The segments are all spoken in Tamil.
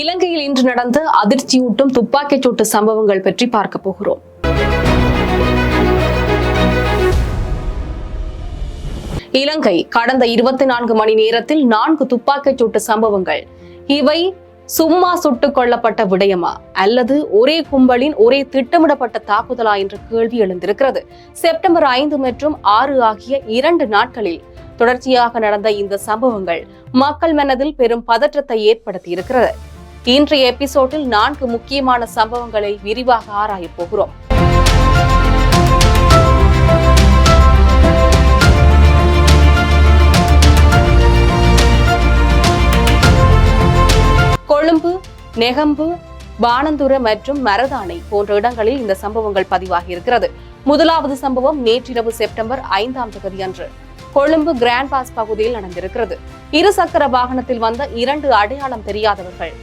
இலங்கையில் இன்று நடந்த அதிர்ச்சியூட்டும் துப்பாக்கிச் சூட்டு சம்பவங்கள் பற்றி பார்க்க போகிறோம். இலங்கை கடந்த இருபத்தி நான்கு மணி நேரத்தில் நான்கு துப்பாக்கிச் சூட்டு சம்பவங்கள். இவை சும்மா சுட்டுக் கொல்லப்பட்ட விடயமா? அல்லது ஒரே கும்பலின் ஒரே திட்டமிடப்பட்ட தாக்குதலா? என்ற கேள்வி எழுந்திருக்கிறது. செப்டம்பர் ஐந்து மற்றும் ஆறு ஆகிய இரண்டு நாட்களில் தொடர்ச்சியாக நடந்த இந்த சம்பவங்கள் மக்கள் மனதில் பெரும் பதற்றத்தை ஏற்படுத்தி இருக்கிறது இன்றைய எபிசோடில் நான்கு முக்கியமான சம்பவங்களை விரிவாக ஆராயப் போகிறோம். கொழும்பு நெகம்பு பானந்துர மற்றும் மரதானை போன்ற இடங்களில் இந்த சம்பவங்கள் பதிவாகி இருக்கிறது முதலாவது சம்பவம் நேற்றிரவு செப்டம்பர் ஐந்தாம் தேதி அன்று கொழும்பு கிராண்ட் பாஸ் பகுதியில் நடந்திருக்கிறது. இருசக்கர வாகனத்தில் வந்த இரண்டு அடையாளம் தெரியாதவர்கள்.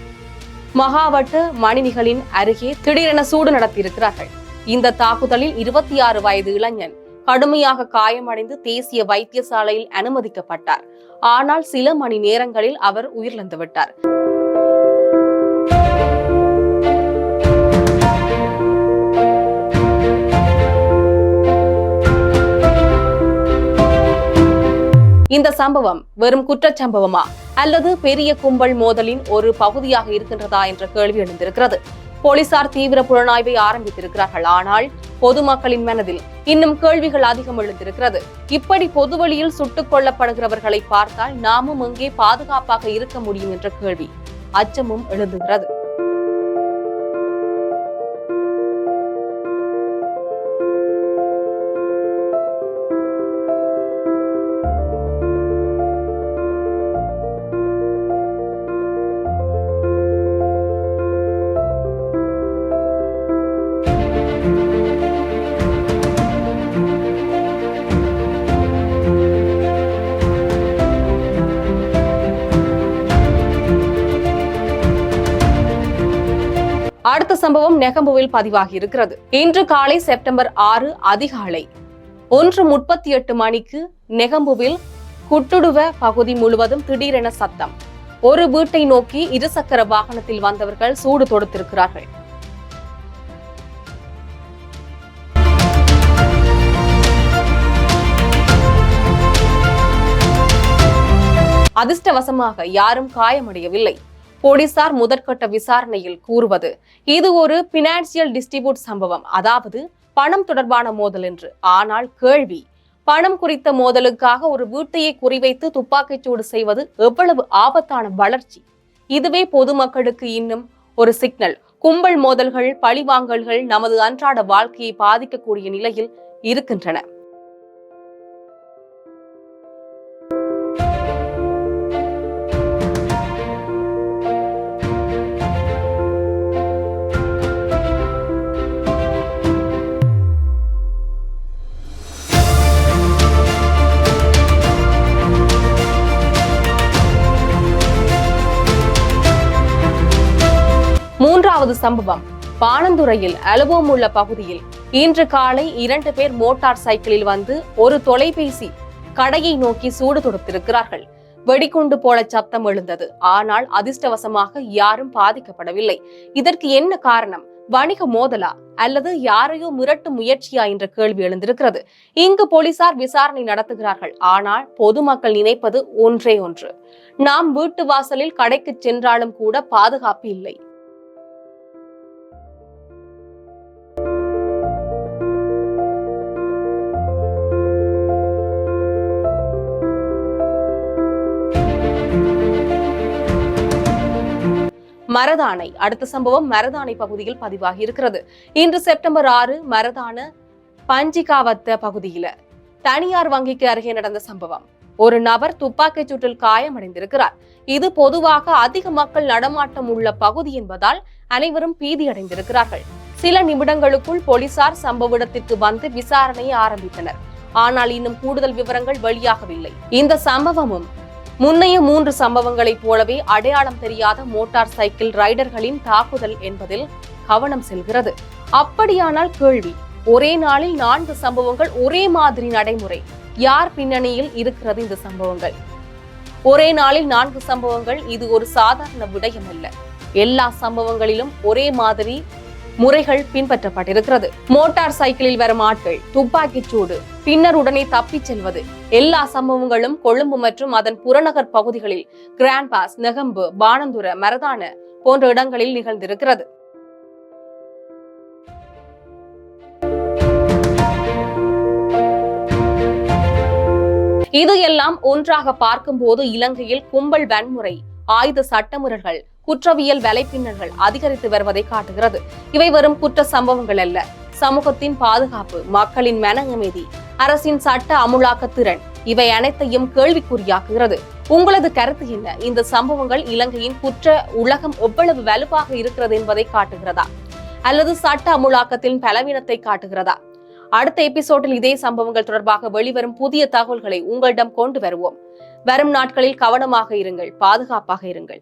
மகாவட்டு மணினிகளின் அருகே திடீரென சூடு நடத்தியிருக்கிறார்கள். இந்த தாக்குதலில் இருபத்தி ஆறு வயது இளைஞன் கடுமையாக காயமடைந்து தேசிய வைத்தியசாலையில் அனுமதிக்கப்பட்டார். ஆனால் சில மணி நேரங்களில் அவர் உயிரிழந்து விட்டார். இந்த சம்பவம் வெறும் குற்றச்சம்பவமா அல்லது பெரிய கும்பல் மோதலின் ஒரு பகுதியாக இருக்கின்றதா என்ற கேள்வி எழுந்திருக்கிறது. போலீசார் தீவிர புலனாய்வை ஆரம்பித்திருக்கிறார்கள். ஆனால் பொதுமக்களின் மனதில் இன்னும் கேள்விகள் அதிகம் எழுந்திருக்கிறது. இப்படி பொதுவழியில் சுட்டுக் கொல்லப்படுகிறவர்களை பார்த்தால் நாமும் எங்கே பாதுகாப்பாக இருக்க முடியும் என்ற கேள்வி அச்சமும் எழுந்துகிறது. அடுத்த சம்பவம் நெகம்புவில் பதிவாகி இருக்கிறது இன்று காலை செப்டம்பர் ஆறு அதிகாலை ஒன்று முப்பத்தி எட்டு மணிக்கு நெகம்புவில் குட்டுடுவ பகுதி முழுவதும் திடீரென சத்தம். ஒரு வீட்டை நோக்கி இருசக்கர வாகனத்தில் வந்தவர்கள் சூடு தொடுத்திருக்கிறார்கள். அதிர்ஷ்டவசமாக யாரும் காயமடையவில்லை. போலீசார் முதற்கட்ட விசாரணையில் கூறுவது இது ஒரு பினான்சியல் டிஸ்ட்ரிபியூட் சம்பவம். அதாவது பணம் தொடர்பான மோதல் என்று. ஆனால் கேள்வி பணம் குறித்த மோதலுக்காக ஒரு வீட்டையே குறிவைத்து துப்பாக்கிச்சூடு செய்வது எவ்வளவு ஆபத்தான வளர்ச்சி. இதுவே பொதுமக்களுக்கு இன்னும் ஒரு சிக்னல் கும்பல் மோதல்கள் பழிவாங்கல்கள் நமது அன்றாட வாழ்க்கையை பாதிக்கக்கூடிய நிலையில் இருக்கின்றன. மூன்றாவது சம்பவம். பாணந்துறையில் அலுவம் உள்ள பகுதியில் இன்று காலை இரண்டு பேர் மோட்டார் சைக்கிளில் வந்து ஒரு தொலைபேசி கடையை நோக்கி சூடு தொடுத்திருக்கிறார்கள். வெடிகுண்டு போல சப்தம் எழுந்தது. ஆனால் அதிர்ஷ்டவசமாக யாரும் பாதிக்கப்படவில்லை. இதற்கு என்ன காரணம்? வணிக மோதலா? அல்லது யாரையோ மிரட்டும் முயற்சியா என்ற கேள்வி எழுந்திருக்கிறது. இங்கு போலீசார் விசாரணை நடத்துகிறார்கள். ஆனால் பொதுமக்கள் நினைப்பது ஒன்றே ஒன்று. நாம் வீட்டு வாசலில் கடைக்கு சென்றாலும் கூட பாதுகாப்பு இல்லை. மரதானை. அடுத்த சம்பவம் மரதானை பகுதியில் பதிவாகி இருக்கிறது. இன்று செப்டம்பர் ஆறு மரதான பஞ்சிகாவத்த பகுதியில தனியார் வங்கிக்கு அருகே நடந்த சம்பவம். ஒரு நபர் துப்பாக்கிச் சூட்டில் காயமடைந்திருக்கிறார். இது பொதுவாக அதிக மக்கள் நடமாட்டம் உள்ள பகுதி என்பதால் அனைவரும் பீதி அடைந்திருக்கிறார்கள். சில நிமிடங்களுக்குள் போலீசார் சம்பவ இடத்திற்கு வந்து விசாரணையை ஆரம்பித்தனர். ஆனால் இன்னும் கூடுதல் விவரங்கள் வெளியாகவில்லை. இந்த சம்பவமும் முன்னைய மூன்று சம்பவங்களைப் போலவே அடையாளம் தெரியாத மோட்டார் சைக்கிள் ரைடர்களின் தாக்குதல் என்பதில் கவனம் செல்கிறது. அப்படியானால் கேள்வி ஒரே நாளில் நான்கு சம்பவங்கள் ஒரே மாதிரி நடைமுறை. யார் பின்னணியில் இருக்கிறது இந்த சம்பவங்கள்? ஒரே நாளில் நான்கு சம்பவங்கள் இது ஒரு சாதாரண விடயம் அல்ல எல்லா சம்பவங்களிலும் ஒரே மாதிரி முறைகள் பின்பற்றப்பட்டிருக்கிறது. மோட்டார் சைக்கிளில் வரும் ஆட்கள் துப்பாக்கிச் சூடு பின்னர் உடனே தப்பிச் செல்வது எல்லா சம்பவங்களும் கொழும்பு மற்றும் அதன் புறநகர் பகுதிகளில் கிராண்ட் பாஸ் நெகம்பு பானந்துர மரதான போன்ற இடங்களில் நிகழ்ந்திருக்கிறது. இது எல்லாம் ஒன்றாக பார்க்கும்போது இலங்கையில் கும்பல் வன்முறை ஆயுத சட்டமுறைகள் குற்றவியல் வலைப்பின்னல்கள் அதிகரித்து வருவதை காட்டுகிறது. இவை வரும் குற்ற சம்பவங்கள் அல்ல. சமூகத்தின் பாதுகாப்பு மக்களின் மன அமைதி அரசின் சட்ட அமுலாக்க திறன் இவை அனைத்தையும் கேள்விக்குறியாக்குகிறது. உங்களது கருத்து என்ன? இந்த சம்பவங்கள் இலங்கையின் குற்ற உலகம் எவ்வளவு வலுவாக இருக்கிறது என்பதை காட்டுகிறதா? அல்லது சட்ட அமுலாக்கத்தின் பலவீனத்தை காட்டுகிறதா? அடுத்த எபிசோடில் இதே சம்பவங்கள் தொடர்பாக வெளிவரும் புதிய தகவல்களை உங்களிடம் கொண்டு வருவோம். வரும் நாட்களில் கவனமாக இருங்கள் பாதுகாப்பாக இருங்கள்.